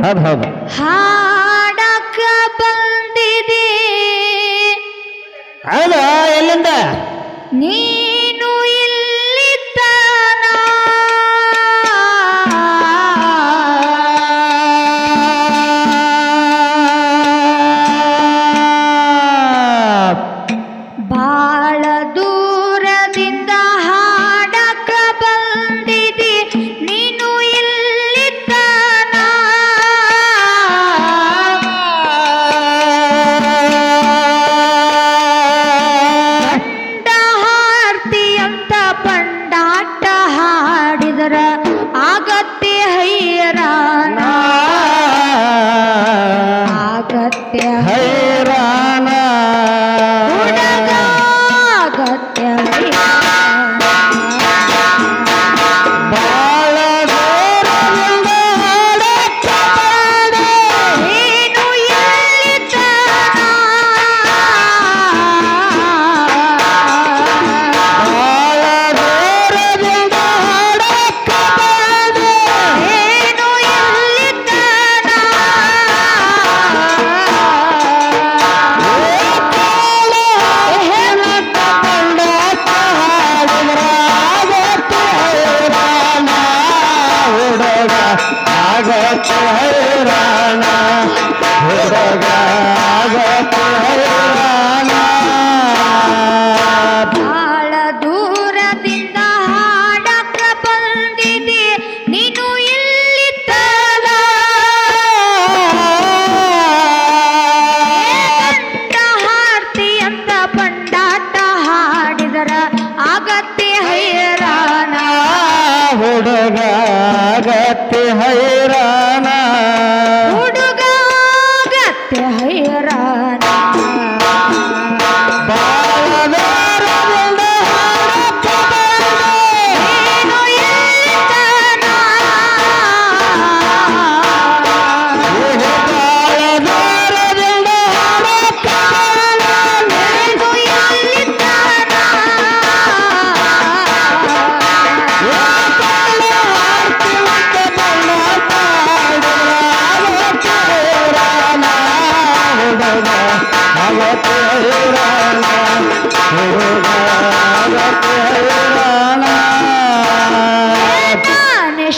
ಹೌದು ಹೌದು. ಹಾ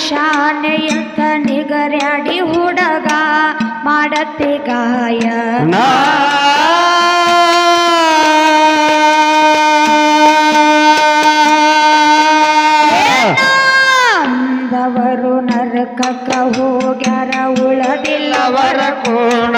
ಶಾನೆಯಂತ ನಿಗರ್ಯಾಡಿ ಹುಡುಗ ಮಾಡತ್ತೆ ಗಾಯನ ಅಂದವರು ನರಕಕ್ಕ ಹೋಗ್ಯಾರ ಉಳದಿಲ್ಲವರ ಕೋಣ.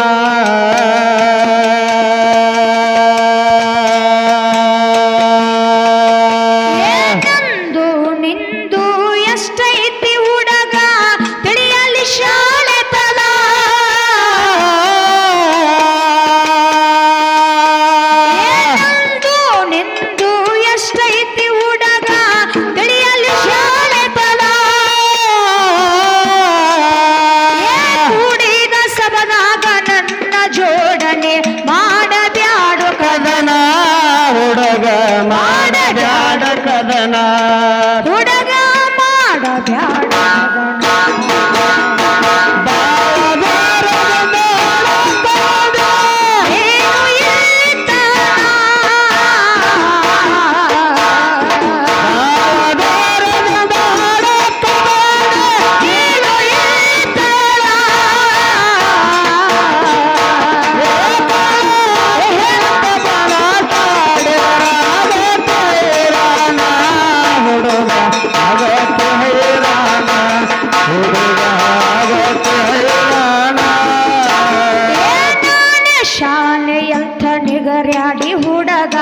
ಗರ್ಯಾಡಿ ಹುಡಗ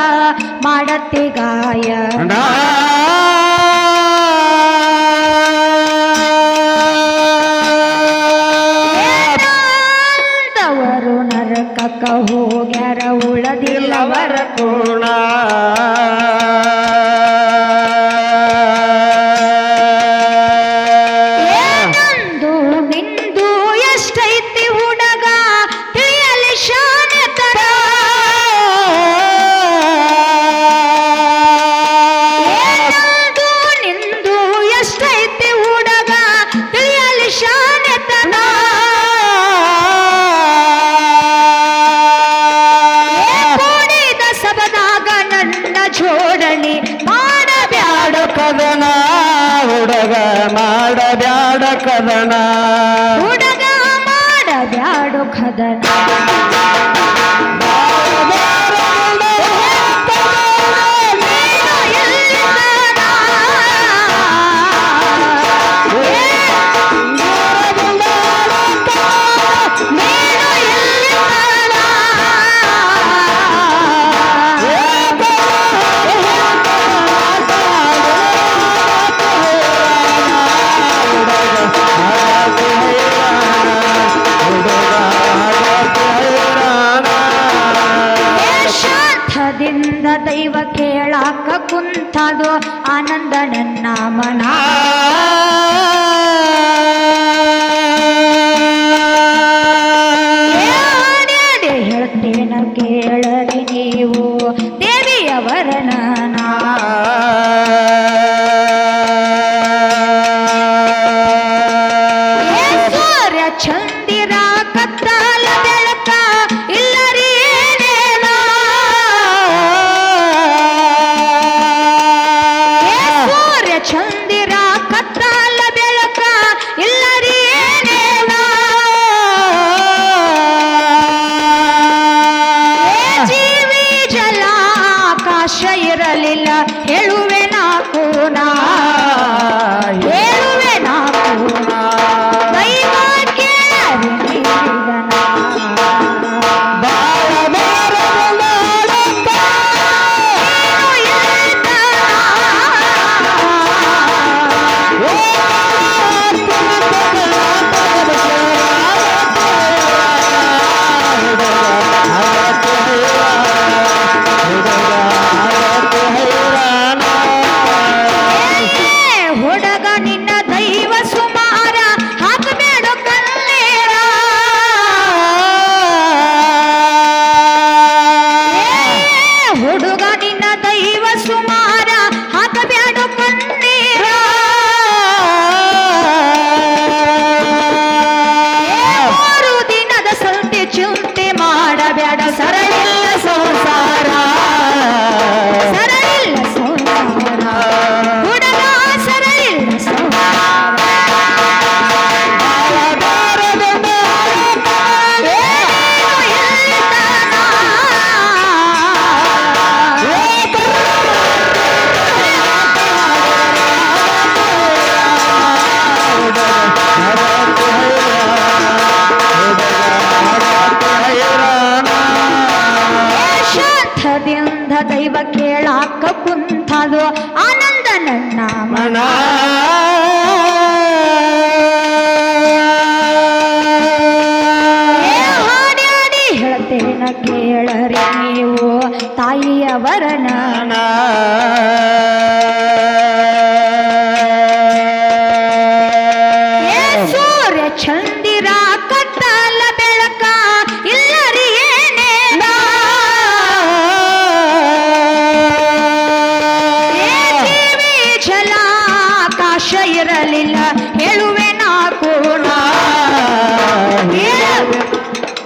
ಮಾಡತ್ತಿ ಗಾಯ. ನರಕಕ್ಕ ಹೋಗ್ಯಾರ ಉಳದಿಲ್ಲವರ ಕೋಣ. ಹುಡುಗ ಮಾಡಬ್ಯಾಡ ಕದನ. ಹುಡುಗ ಮಾಡಬ್ಯಾಡು ಕದನ. ವಚನ ಕೇಳರಿ ನೀವು? ದೇವಿಯ ವರ್ಣನ ಶರಣ ಸೂರ್ಯ ಚಂದಿರ ಕತ್ತಲ ಬೆಳಕ ಇಲ್ಲರಿ ಜಲ ಆಕಾಶ ಇರಲಿಲ್ಲ ಹೇಳುವೆ ನಾ ಪೂರ್ಣ.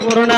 ಪೂರ್ಣ.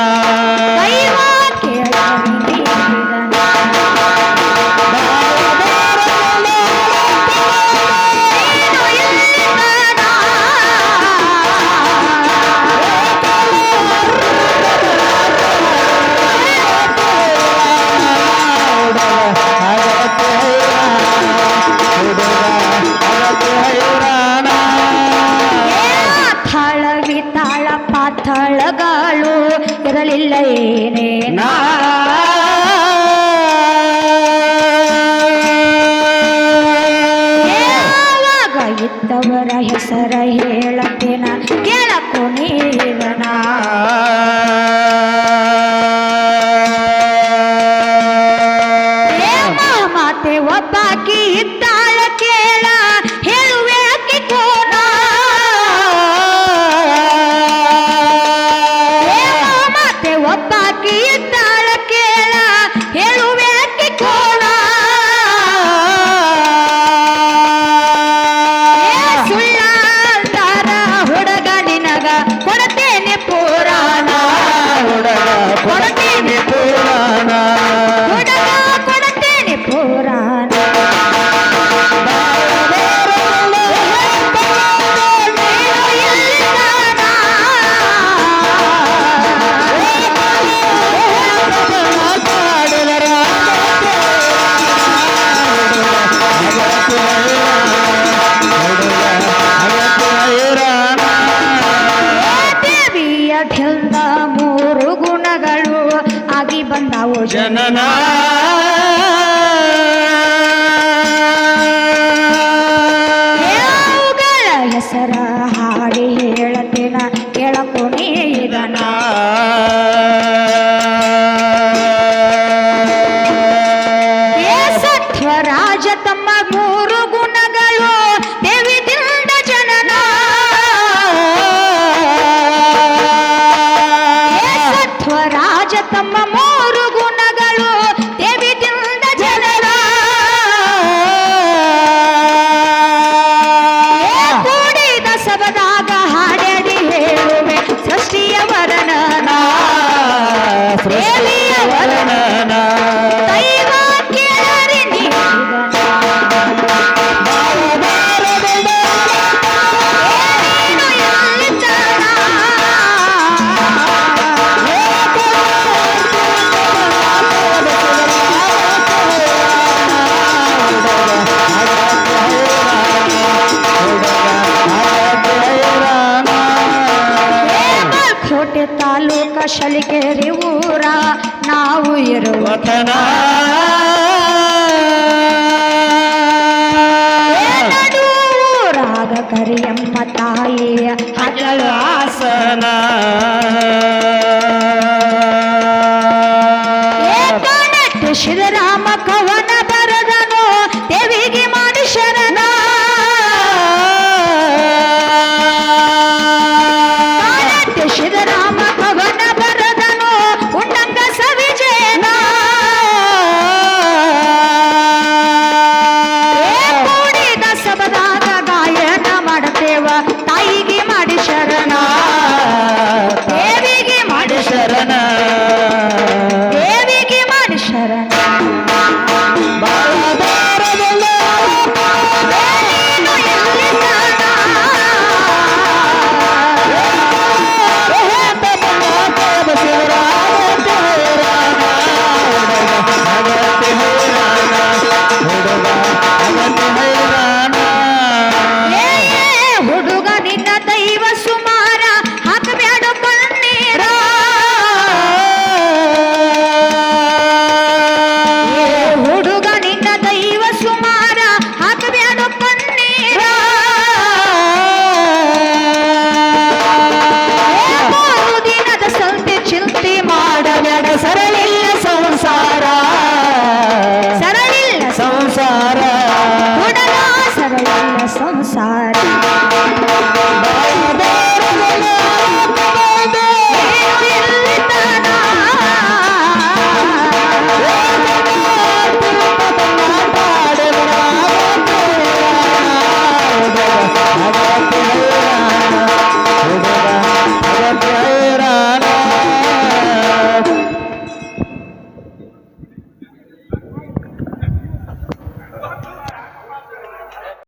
ಕೊಡತೇನೆ ಪುರಾಣ. ಕೊಡ ಜನನ. ಹೆಸರ ಹಾಡಿ ಹೇಳತಿನ ಕೇಳಕೊನೇ ಇದನ ಸತ್ಯ ರಾಜ ತಮ್ಮ ಕೋಟೆ ತಾಲೂಕ ಶಲಿಕೇರಿ ಊರ ನಾವು ಇರುವ ಊರಾದ ಕರಿಯಮ್ಮ ತಾಯಿಯ ಅಜಲಾಸನ